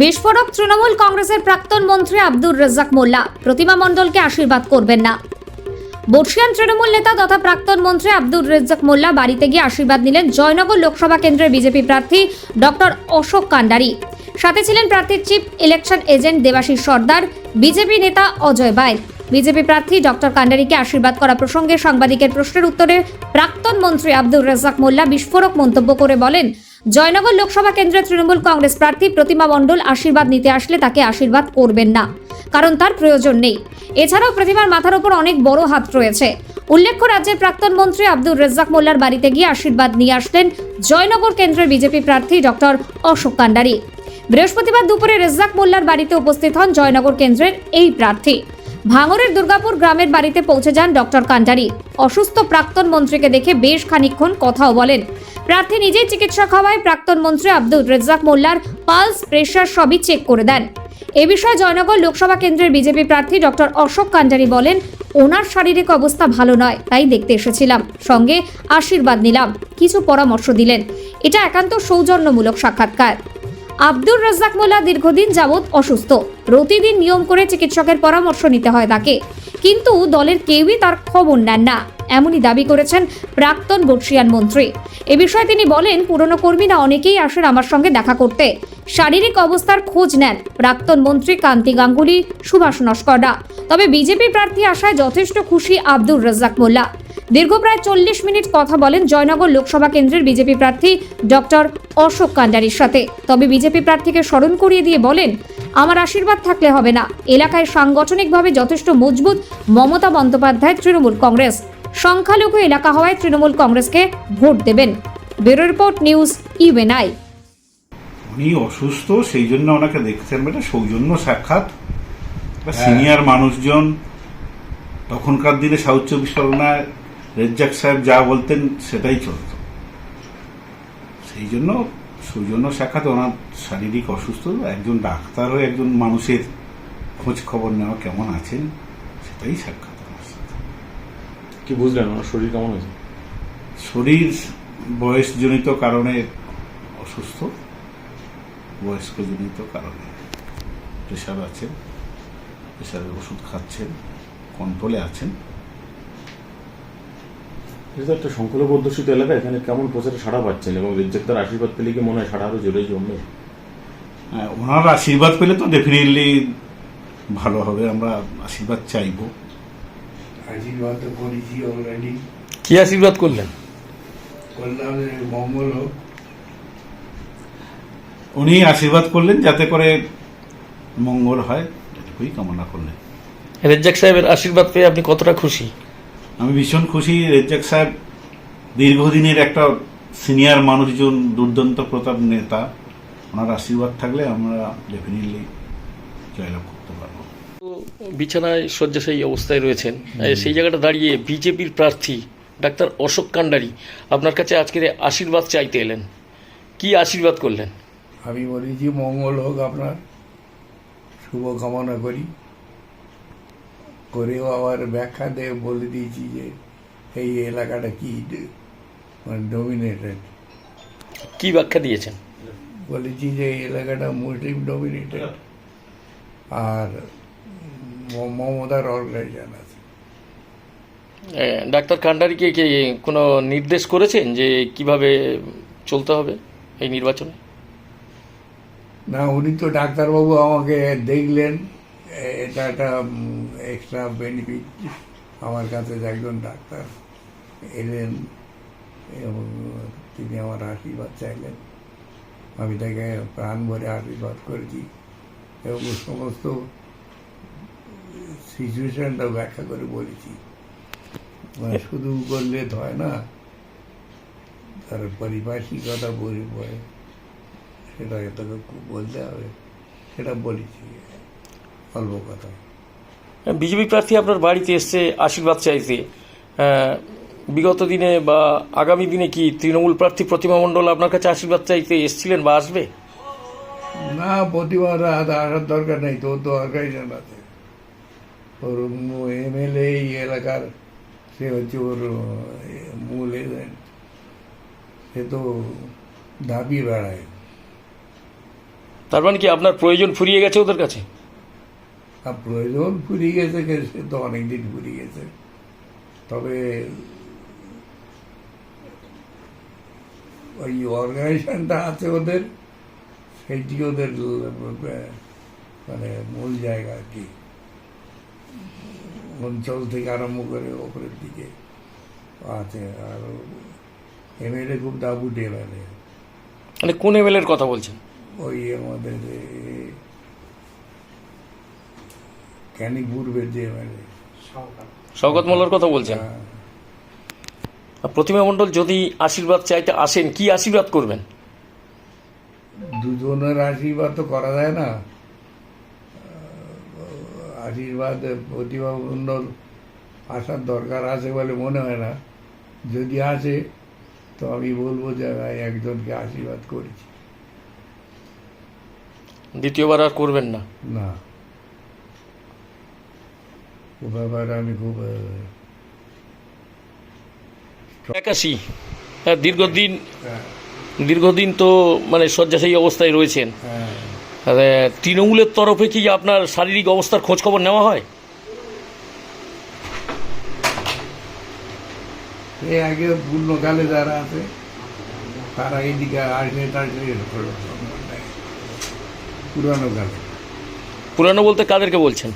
বিস্ফোরক তৃণমূল কংগ্রেসের প্রাক্তন মন্ত্রী আব্দুর রাজ্জাক মোল্লা প্রতিমা মণ্ডলকে আশীর্বাদ করবেন না। বর্ষিয়ান তৃণমূল নেতা তথা প্রাক্তন মন্ত্রী আব্দুর রেজ্জাক মোল্লা বাড়িতে গিয়ে আশীর্বাদ নিলেন জয়নগর লোকসভা কেন্দ্রের বিজেপি প্রার্থী ডক্টর অশোক কান্ডারি। সাথে ছিলেন প্রার্থীর chief election agent Debashis Sardar, BJP নেতা অজয় বাইল বিজেপি প্রার্থী ডক্টর কান্ডারিকে আশীর্বাদ করা প্রসঙ্গে সাংবাদিকের প্রশ্নের উত্তরে প্রাক্তন মন্ত্রী আব্দুর রাজ্জাক মোল্লা বিস্ফোরক মন্তব্য করে বলেন জয়নগর লোকসভা কেন্দ্রের তৃণমূল কংগ্রেস প্রার্থী প্রতিমা মণ্ডল আশীর্বাদ নিতে আসলে তাকে আশীর্বাদ করবেন না, কারণ তার প্রয়োজন নেই। এছাড়াও প্রতিমার মাথার উপর অনেক বড় হাত রয়েছে। উল্লেখ্য, রাজ্যের প্রাক্তন মন্ত্রী আব্দুর রেজ্জাক মোল্লার বাড়িতে গিয়ে আশীর্বাদ নিয়ে আসলেন জয়নগর কেন্দ্রের বিজেপি প্রার্থী ডক্টর অশোক কান্ডারি। বৃহস্পতিবার দুপুরে রেজ্জাক মোল্লার বাড়িতে উপস্থিত হন জয়নগর কেন্দ্রের এই প্রার্থী। ভাঙরের দুর্গাপুর গ্রামের বাড়িতে পৌঁছে যান ডক্টর কান্ডারি। অসুস্থ প্রাক্তন মন্ত্রীকে দেখে বেশ খানিকক্ষণ কথাও বলেন। প্রার্থী নিজেই চিকিৎসক হওয়ায় প্রাক্তন মন্ত্রী আব্দুল রেজ্জাক মোল্লার পালস প্রেশার সবই চেক করে দেন। এ বিষয়ে জয়নগর লোকসভা কেন্দ্রের বিজেপি প্রার্থী ডক্টর অশোক কান্ডারি বলেন, ওনার শারীরিক অবস্থা ভালো নয়, তাই দেখতে এসেছিলাম। সঙ্গে আশীর্বাদ নিলাম। কিছু পরামর্শ দিলেন। এটা একান্ত সৌজন্যমূলক সাক্ষাৎকার। আব্দুর রাজ্জাক মোল্লা দীর্ঘদিন যাবৎ অসুস্থ। প্রতিদিন নিয়ম করে চিকিৎসকের পরামর্শ নিতে হয় তাকে। কিন্তু দলের কেউই তার খবর নেন না। এমনই দাবি করেছেন প্রাক্তন বর্ষিয়ান মন্ত্রী। এ বিষয়ে তিনি বলেন, পুরনো কর্মীরা অনেকেই আসেন আমার সঙ্গে দেখা করতে। শারীরিক অবস্থার খোঁজ নেন প্রাক্তন মন্ত্রী কান্তি গাঙ্গুলি, সুভাষ নস্কররা তবে বিজেপি প্রার্থী আসায় যথেষ্ট খুশি আব্দুর রাজ্জাক মোল্লা। দীর্ঘ প্রায় চল্লিশ মিনিট কথা বলেন জয়নগর লোকসভা কেন্দ্রের বিজেপি প্রার্থী ডক্টর অশোক কান্ডারির সাথে। তবে বিজেপি প্রার্থীকে স্মরণ করিয়ে দিয়ে বলেন, আমার আশীর্বাদ থাকলে হবে না। এলাকায় সাংগঠনিকভাবে যথেষ্ট মজবুত মমতা বন্দ্যোপাধ্যায় তৃণমূল কংগ্রেস। সংখ্যালঘু এলাকা হওয়ায় তৃণমূল কংগ্রেসকে ভোট দেবেন। Bureau report news UNI. উনি অসুস্থ সেই জন্য ওনাকে দেখতেন এটা সৌজন্য সাক্ষাৎ। সিনিয়র মানুষজন তখনকার দিনে সাউথ চব্বিশ পরগনায় রেজ্জাক সাহেব যা বলতেন সেটাই চলত। সেই জন্য সৌজন্য সাক্ষাৎ ওনার শারীরিক অসুস্থ একজন ডাক্তার হয়ে একজন মানুষের খোঁজ খবর নেওয়া কেমন আছেন সেটাই সাক্ষাৎ। কি বুঝলেন ওনার শরীর কেমন হয়েছে? শরীর বয়সজনিত কারণে অসুস্থ বয়স্কজনিত কারণে প্রেশার আছেন প্রেশারের ওষুধ খাচ্ছেন কন্ট্রোলে আছেন। এটা একটা সংখ্যালঘু অধ্যুষিত এলাকা এখানে কেমন প্রচারে সাড়া পাচ্ছেন এবং রেজ্জাক্তার আশীর্বাদ পেলে কি মনে হয় সাড়া আরও জোরে জমবে? হ্যাঁ, ওনার আশীর্বাদ পেলে তো ডেফিনেটলি ভালো হবে আমরা আশীর্বাদ চাইব। আশীর্বাদ তো করেছি অলরেডি কি আশীর্বাদ করলেন? করলাম মঙ্গল হোক। উনি আশীর্বাদ করলেন যাতে করে মঙ্গল হয় এটুকুই কামনা করলেন। রেজ্জাক সাহেবের আশীর্বাদ পেয়ে আপনি কতটা খুশি? আমি ভীষণ খুশি। রেজ্জাক সাহেব দীর্ঘদিনের একটা সিনিয়র মানুষজন দুর্দান্ত প্রতাপ নেতা। ওনার আশীর্বাদ থাকলে আমরা ডেফিনেটলি জয়লাভ বিছানায় শয্যাশায়ী অবস্থায় রয়েছেন। সেই জায়গাটা দাঁড়িয়ে বিজেপির প্রার্থী ডাক্তার অশোক কান্ডারি আপনার কাছে আজকের আশীর্বাদ চাইতে এলেন। কি আশীর্বাদ করলেন? আমি বলেছি মঙ্গল হোক আপনার। শুভ কামনা করি। করেও আবার ব্যাখ্যা দিয়ে বলে দিয়েছি যে এই এলাকাটা কি মানে ডমিনেটেড কি ব্যাখ্যা দিয়েছেন? বলেছি যে এই এলাকাটা মুসলিম ডমিনেটেড আর মমতার অর্গানাইজেশন আছে ডাক্তার কান্ডারিকে কি কোনো নির্দেশ করেছেন যে কীভাবে চলতে হবে এই নির্বাচনে? না উনি তো ডাক্তারবাবু আমাকে দেখলেন। এটা একটা এক্সট্রা বেনিফিট আমার কাছে একজন ডাক্তার এলেন এবং তিনি আমার আশীর্বাদ চাইলেন। আমি তাকে প্রাণ ভরে আশীর্বাদ করেছি। এবং সমস্ত সিচুয়েশনটা ব্যাখ্যা করে বলেছি। মানে শুধু করলে হয় না তার পারিপার্শ্বিকতা বই বই সেটা তোকে বলতে হবে সেটা বলেছি অল্প কথা। বিজেপি প্রার্থী আপনার বাড়িতে এসছে আশীর্বাদ চাইতে বিগত দিনে বা আগামী দিনে কি তৃণমূল প্রার্থী প্রতিমা মণ্ডল আপনার কাছে আশীর্বাদ চাইতে এসছিলেন বা আসবে? না প্রতিবার আসার দরকার নেই তোর তো অর্গানাইজেশন আছে ওর এমএলএ এই এলাকার সে হচ্ছে ওর মূল এজেন্ট সে তো দাবি বেড়ায় তার মানে কি আপনার প্রয়োজন ফুরিয়ে গেছে ওদের কাছে আর প্রয়োজন ফুরিয়ে গেছে সে তো অনেকদিন ফুরিয়ে গেছে তবে ওই অর্গানাইজেশনটা আছে ওদের সেইটি ওদের মানে মূল জায়গা আর কি অঞ্চল থেকে আরম্ভ করে ওপরের দিকে। আছে আর এমএলএ খুব দাবুট এমএলএ মানে কোন এমএলএর কথা বলছেন? ওই আমাদের ক্যানিক পূর্বের যে এমএলএ। শওকত। মোল্লার কথা বলছেন? আর প্রতিমা মণ্ডল যদি আশীর্বাদ চাইতে আসেন কি আশীর্বাদ করবেন? দুজনের আশীর্বাদ তো করা যায় না। আশীর্বাদ প্রতিভা আসার দরকার আছে বলে মনে হয় না। যদি আসে তো আমি বলব যে একজনকে আশীর্বাদ করেছি। দ্বিতীয়বার আর করবেন না? না। ও ব্যাপারে আমি খুব একাশি। হ্যাঁ দীর্ঘদিন হ্যাঁ, দীর্ঘদিন তো মানে শয্যাশায়ী অবস্থায় রয়েছেন। হ্যাঁ। তৃণমূলের তরফে কি আপনার শারীরিক অবস্থার খোঁজ খবর নেওয়া হয়? আগে যারা আছে তারা এইদিকে আসলে টাসলে পুরানো কালে পুরানো বলতে কাদেরকে বলছেন?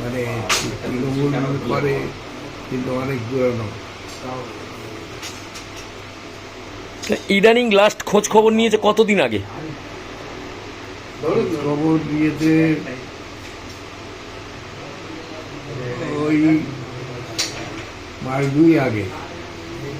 মানে তৃণমূল করে কিন্তু অনেক পুরানো। ইদানিং লাস্ট খোঁজ খবর নিয়েছে কতদিন আগে? খবর দিয়েছে। ওই মাস দুই আগে।